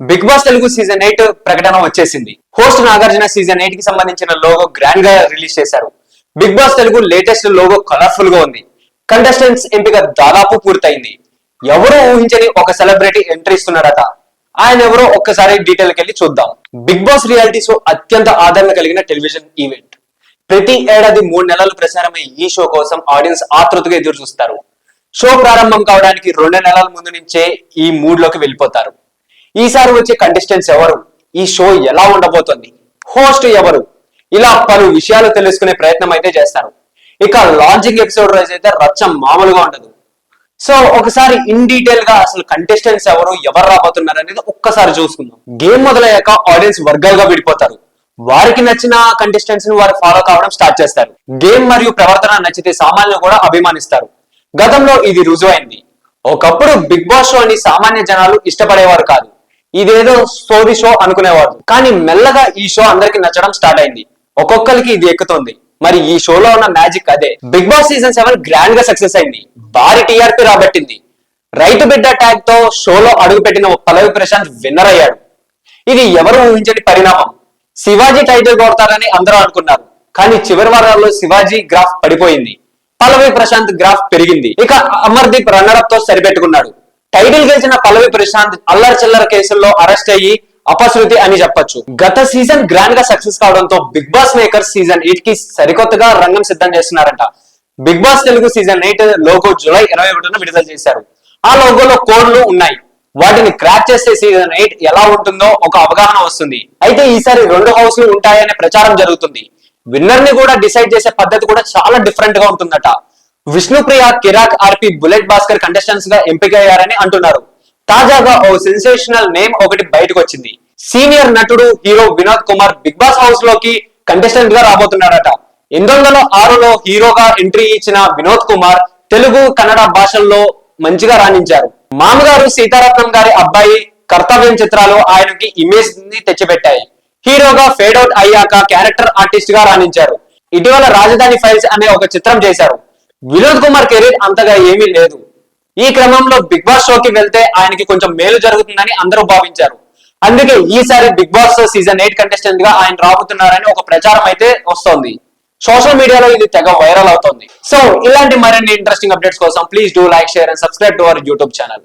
Bigg Boss Telugu season eight ప్రకటన వచ్చేసింది. Host Nagarjuna season ఎయిట్కి సంబంధించిన లోగో గ్రాండ్గా రిలీజ్ చేశారు. Bigg Boss Telugu latest logo కలర్ఫుల్గా ఉంది. కంటెస్టెంట్స్ ఎంపిక దాదాపు పూర్తయింది. ఎవరు ఊహించని ఒక సెలబ్రిటీ ఎంట్రీ ఇస్తున్నారట. ఆయన ఎవరో ఒక్కసారి డీటెయిల్ వెళ్ళి చూద్దాం. బిగ్ బాస్ రియాలిటీ షో అత్యంత ఆదరణ కలిగిన టెలివిజన్ ఈవెంట్ ప్రతి ఏడాది మూడు నెలలు ప్రసారమయ్యే ఈ షో కోసం ఆడియన్స్ ఆతృతగా ఎదురు చూస్తారు షో ప్రారంభం కావడానికి రెండు నెలల ముందు నుంచే ఈ మూడ్లోకి వెళ్ళిపోతారు. ఈసారి వచ్చే కంటెస్టెంట్స్ ఎవరు? ఈ షో ఎలా ఉండబోతోంది? హోస్ట్ ఎవరు? ఇలా పలు విషయాలు తెలుసుకునే ప్రయత్నం అయితే చేస్తారు. ఇక లాంచింగ్ ఎపిసోడ్ రోజు అయితే రచ్చ మామూలుగా ఉండదు. సో ఒకసారి ఇన్ డీటెయిల్గా అసలు కంటెస్టెంట్స్ ఎవరు ఎవరు రాబోతున్నారు అనేది ఒక్కసారి చూసుకుందాం. గేమ్ మొదలయ్యాక ఆడియన్స్ వర్గాలుగా విడిపోతారు. వారికి నచ్చిన కంటెస్టెంట్స్ని వారు ఫాలో కావడం స్టార్ట్ చేస్తారు. గేమ్ మరియు ప్రవర్తన నచ్చితే సామాన్యులు కూడా అభిమానిస్తారు. గతంలో ఇది రుజువైంది. ఒకప్పుడు బిగ్ బాస్ షో అని సామాన్య జనాలు ఇష్టపడేవారు కాదు. ఇదేదో సోది షో అనుకునేవారు కానీ మెల్లగా ఈ షో అందరికి నచ్చడం స్టార్ట్ అయింది. ఒక్కొక్కరికి ఇది ఎక్కుతోంది. మరి ఈ షోలో ఉన్న మ్యాజిక్ అదే. బిగ్ బాస్ సీజన్ సెవెన్ గ్రాండ్గా సక్సెస్ అయింది. భారీ టీఆర్పీ రాబట్టింది. రైతు బిడ్డ ట్యాగ్తో షోలో అడుగుపెట్టిన పల్లవి ప్రశాంత్ విన్నర్ అయ్యాడు. ఇది ఎవరు ఊహించని పరిణామం. శివాజీ టైటిల్ కొడతారని అందరూ అనుకున్నారు. కానీ చివరి వారాల్లో శివాజీ గ్రాఫ్ పడిపోయింది. పల్లవి ప్రశాంత్ గ్రాఫ్ పెరిగింది. ఇక అమర్దీప్ రన్నరప్తో సరిపెట్టుకున్నాడు. టైటిల్ గెలిచిన పల్లవి ప్రశాంత్ అల్లరి చిల్లర కేసుల్లో అరెస్ట్ అయ్యి అపశృతి అని చెప్పొచ్చు. గత సీజన్ గ్రాండ్గా సక్సెస్ కావడంతో బిగ్ బాస్ మేకర్ సీజన్ ఎయిట్కి సరికొత్తగా రంగం సిద్ధం చేస్తున్నారంట. Bigg Boss Telugu season eight logo July ఇరవై ఒకటిన విడుదల చేశారు. ఆ లోగోలో కోడ్లు ఉన్నాయి. వాటిని క్రాక్ చేస్తే సీజన్ ఎయిట్ ఎలా ఉంటుందో ఒక అవగాహన వస్తుంది. అయితే ఈసారి రెండు హౌస్లు ఉంటాయనే ప్రచారం జరుగుతుంది. విన్నర్ని కూడా డిసైడ్ చేసే పద్ధతి కూడా చాలా డిఫరెంట్గా ఉంటుందట. విష్ణుప్రియ కిరాక్ ఆర్పి బుల్లెట్ భాస్కర్ కంటెస్టెంట్స్గా ఎంపికయ్యారని అంటున్నారు. తాజాగా ఓ సెన్సేషనల్ నేమ్ ఒకటి బయటకు వచ్చింది సీనియర్ నటుడు hero Vinod Kumar Bigg Boss హౌస్లోకి కంటెస్టెంట్గా రాబోతున్నాడట ఎనిమిది వందల ఆరులో హీరోగా ఎంట్రీ ఇచ్చిన వినోద్ కుమార్ తెలుగు కన్నడ భాషల్లో మంచిగా రాణించారు. మామగారు సీతారత్నం గారి అబ్బాయి కర్తవ్యం చిత్రాలు ఆయనకి ఇమేజ్ని తెచ్చిపెట్టాయి. హీరోగా ఫేడ్ అవుట్ అయ్యాక క్యారెక్టర్ ఆర్టిస్ట్గా రాణించారు. ఇటీవల రాజధాని ఫైల్స్ అనే ఒక చిత్రం చేశారు. వినోద్ కుమార్ కెరీర్ అంతగా ఏమీ లేదు. ఈ క్రమంలో బిగ్ బాస్ షోకి వెళ్తే ఆయనకి కొంచెం మేలు జరుగుతుందని అందరూ భావించారు. అందుకే ఈసారి బిగ్ బాస్ సీజన్ ఎయిట్ కంటెస్టెంట్గా ఆయన రాబోతున్నారని ఒక ప్రచారం అయితే వస్తోంది. సోషల్ మీడియాలో ఇది తెగ వైరల్ అవుతోంది. సో ఇలాంటి మరిన్ని ఇంట్రెస్టింగ్ అప్డేట్స్ కోసం please do like share and subscribe to our YouTube channel